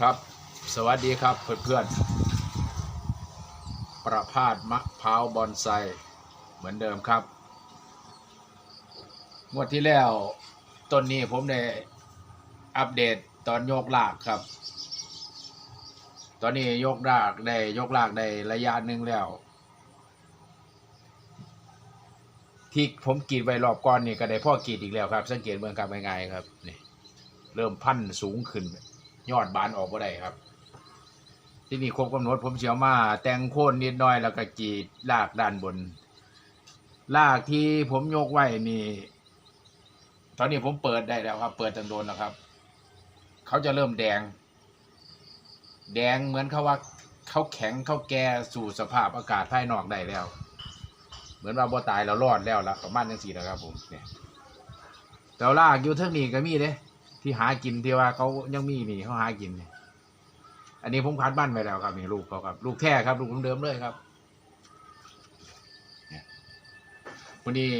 ครับ สวัสดีครับเพื่อนๆ ประพาสมะพร้าวบอนไซเหมือนเดิมครับ งวดที่แล้วต้นนี้ผมได้อัปเดตตอนโยกลากครับ ตอนนี้ยกลากได้ยกลากได้ระยะหนึ่งแล้ว ที่ผมกรีดไว้รอบก่อนนี่ก็ได้พ่อกรีดอีกแล้วครับ สังเกตเมืองครับง่ายๆครับนี่เริ่มพันสูงขึ้น ยอดบานออกบ่ได้ครับ ที่นี่ครบกำหนดผมเสียวมา แต่งโค่นนิดหน่อยแล้วก็กรีดลากด้านบน ลากที่ผมยกไว้นี่ ตอนนี้ผมเปิดได้แล้วครับ เปิดตังโดนแล้วครับ เขาจะเริ่มแดง แดงเหมือนเขาว่าเขาแข็งเขาแก่สู่สภาพอากาศภายนอกได้แล้ว เหมือนว่าบ่ตายแล้วรอดแล้วละประมาณจังสี่นะครับผมเนี่ยแต่ว่าลากอยู่เท่านี้ก็มีเด้ ที่หากินที่ว่าเขายังมีนี่เขาหากินเนี่ยอันนี้ผมคัดบ้านไว้แล้วครับนี่ลูกเขาครับ ลูกแท้ครับลูกเดิมเลยครับวันนี้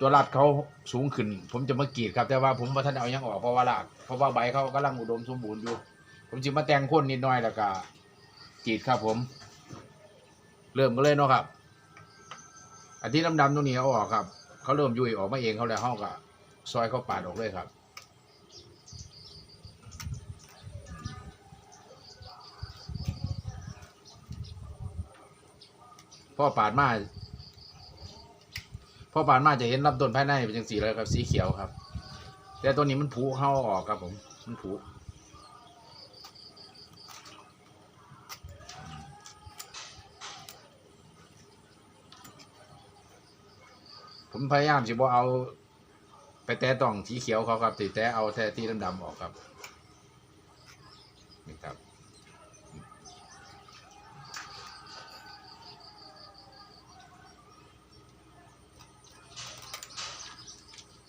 ตัวรัดเขาสูงขึ้น ผมจะมากรีดครับ แต่ว่าผมมาท่านเอายังออกเพราะว่าลากเพราะว่าใบเขากำลังอุดมสมบูรณ์อยู่ ผมจะมาแต่งโคนนิดหน่อยแล้วก็กรีดครับผม เริ่มกันเลยเนาะครับอันที่ดำๆตรงนี้เอาออกครับ เขาเริ่มยุ่ยออกมาเองเขาแล้วเขาก็ ซอยเขาปาดออกเลยครับพ่อปาดมาพ่อปาดมาจะเห็นลำต้นภายในเป็นจังสีเลยครับสีเขียวครับ แต่ตัวนี้มันผุเข้าออกครับผม มันผุผมพยายามจะบ่เอา ไปแตะต้องสีเขียวเขาครับติแต่เอาแท้ที่ดำๆออกครับนี่ครับ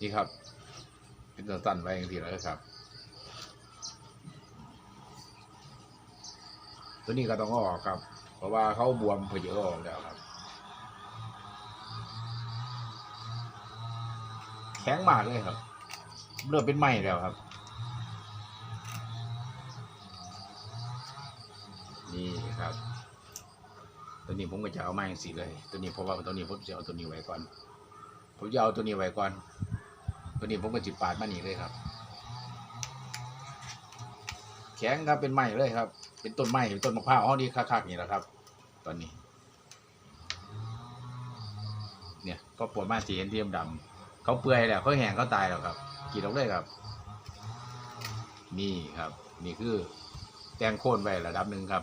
นี่ครับเป็นสั้นไว้อย่างที่แล้วครับ ตัวนี้ก็ต้องออกครับ เพราะว่าเขาบวมเพเยอะออกแล้วครับ ข็งมากเลยครับ เริ่มเป็นไหมแล้วครับ นี่ครับ ตัวนี้ผมก็จะเอาไม้สีเลย ตัวนี้เพราะว่าตัวนี้ผมจะเอาตัวนี้ไว้ก่อน ผมจะเอาตัวนี้ไว้ก่อน ตัวนี้ผมก็จิปาดมานี่เลยครับ แข็งครับเป็นไหมเลยครับ เป็นต้นไม้เป็นต้นมะพร้าวอ๋อนี่คักๆนี่แหละครับ ตอนนี้ เนี่ยก็ปวดมาสีเห็นเทียมดำ เขาเปื่อยแล้วเขาแห้งเขาตายแล้วครับ กินออกเลยครับ นี่ครับ นี่คือ แตงโค่นไว้ระดับหนึ่งครับ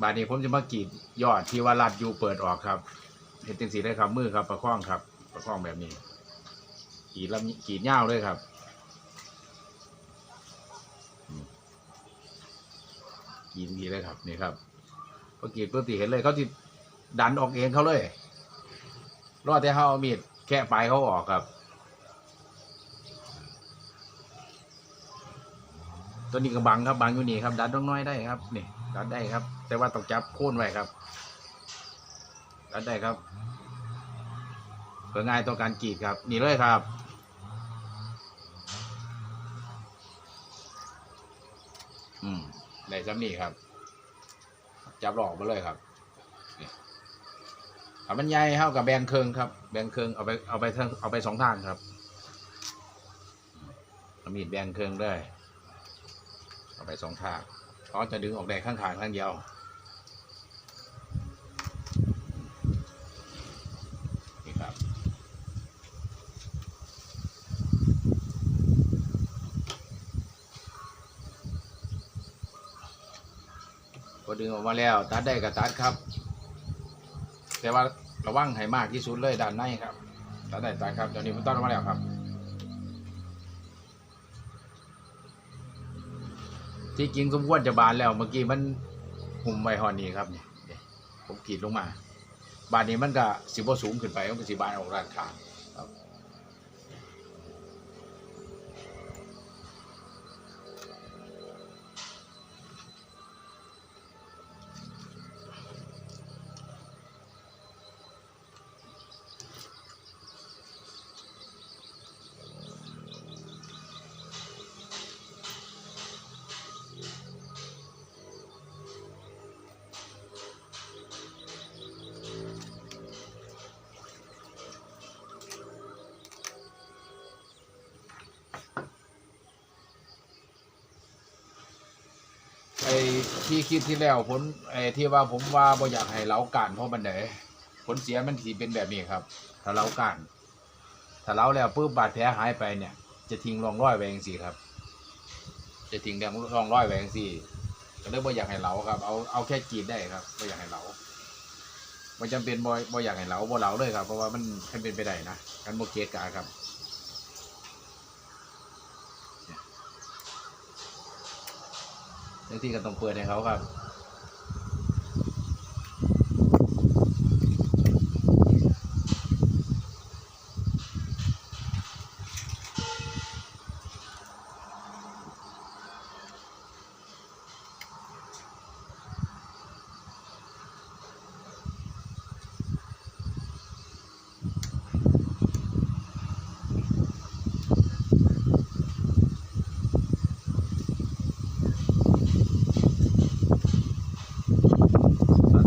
บาดนี้ผมจะมากรีดยอดที่ว่ารัดอยู่เปิดออกครับ เห็นจังสีได้ครับมือครับ ประคองครับ ประคองแบบนี้กรีดแล้วกรีดยาเลยครับกรีดดีเลยครับนี่ครับพอกรีดปุ๊บตีเห็นเลยเขาที่ดันออกเองเขาเลย รอดแต่เขาเอามีดแค่ปลายเขาออกครับ ตัวนี้ก็บังครับบังอยู่นี่ครับ ดันน้อยได้ครับนี่ดันได้ครับ แต่ว่าต้องจับโค่นไว้ครับ ดันได้ครับเพื่อง่ายต่อการกรีดครับ นี่เลยครับอืมได้ซ้ำนี่ครับ จับหลอกมาเลยครับ ถ้ามันใหญ่เท่ากับแบงเคิงครับ แบงเคิงเอาไปเอาไปทั้งเอาไปสองทางครับมีดแบงเคิงด้วยเอาไปสองทางเขาจะดึงออกได้ข้างทางข้างเดียวนี่ครับพอดึงออกมาแล้วตัดได้ก็ตัดครับ แต่ว่าระวังให้มากที่สุดเลยด้านในครับด้านในตาครับตอนนี้มันต้อนมาแล้วครับที่จริงสมควรจะบานแล้วเมื่อกี้มันหุ่มไว้หอนนี้ครับเนี่ยผมกรีดลงมา บานนี้มันก็สิบสูงขึ้นไปมันก็สิบานออกด้านข้าง ครับที่คลิปที่แล้วผลไอ้ที่ว่าผมว่าบ่อยากให้เล้ากันเพราะมันไหนผลเสียมันสิเป็นแบบนี้ครับ ถ้าเล้ากันถ้าเล้าแล้วปุ๊บบาดแผลหายไปเนี่ย จะทิ้งรองร้อยไว้จังซี่ครับ จะทิ้งแดงรองร้อยไว้จังซี่ก็เลยบ่อยากให้เล้าครับ เอาเอาแค่กรีดได้ครับบ่อยากให้เล้าบ่จำเป็นบ่บ่อยากให้เล้าบ่เล้าเลยครับ เพราะว่ามันมันเป็นไปได้นะกันบ่เกะกะครับ บางทีก็ต้องเปิดให้เขาครับ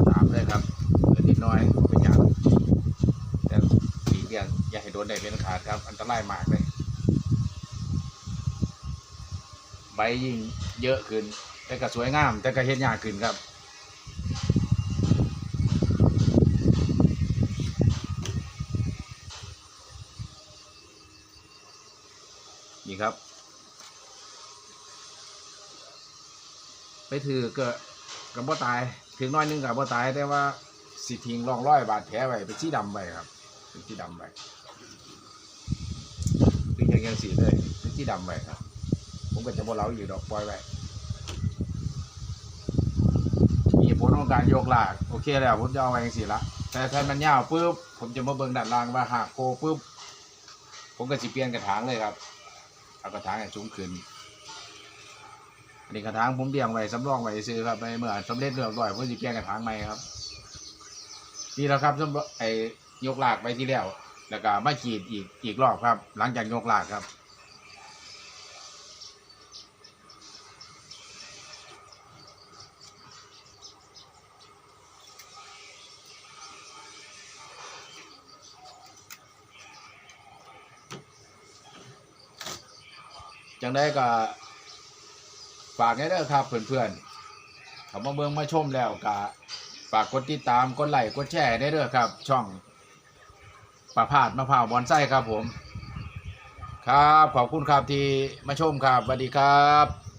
ตามเลยครับเล็กนิดน้อยเป็นอย่างแต่ปีกเดียงอย่าให้โดน ได้เป็นขาดครับ อันตรายมากเลย ใบยิ่งเยอะขึ้น แต่ก็สวยงาม แต่ก็เห็นยากขึ้นครับนี่ครับ ไปถือก็กับบ่ตาย ถึงน้อยนึงกับบ่ตายแต่ว่าสิทิ้งร่องรอยบาดแผลไว้เป็นสีดำไว้ครับเป็นสีดำไป ย่างยังสีเลยเป็นสีดำไว้ครับ ผมก็จะบ่เล้าอยู่ดอกปล่อยไว้มีผลของการโยกลากโอเคแล้วผมจะเอาไว้ยังสีละแต่ถ้ามันยาวปุ๊บผมจะมาเบิ่งด้านล่างว่าหากโคปุ๊บผมก็สิเปลี่ยนกระถางเลยครับเอากระถางให้สูงขึ้นอันนี้กระถางผมเบี่ยงไว้สำรองไว้ซื้อครับในเมื่อสำเร็จเรียบร้อยผมจะเปลี่ยนกระถางใหม่ครับนี่แหละครับสำไอ้ยกลากไปที่แล้ว แล้วก็มาขีดอีกอีกรอบครับ หลังจากยกลากครับ จังได้ก็ฝากให้เด้อครับเพื่อนๆเขามาเบิ่งมาชมแล้วก็ฝากกดติดตาม กดไลค์ กดแชร์ได้เด้อครับ ช่อง ประพาสมะพร้าวบอนไส้ครับผม ครับขอบคุณครับที่มาชมครับสวัสดีครับ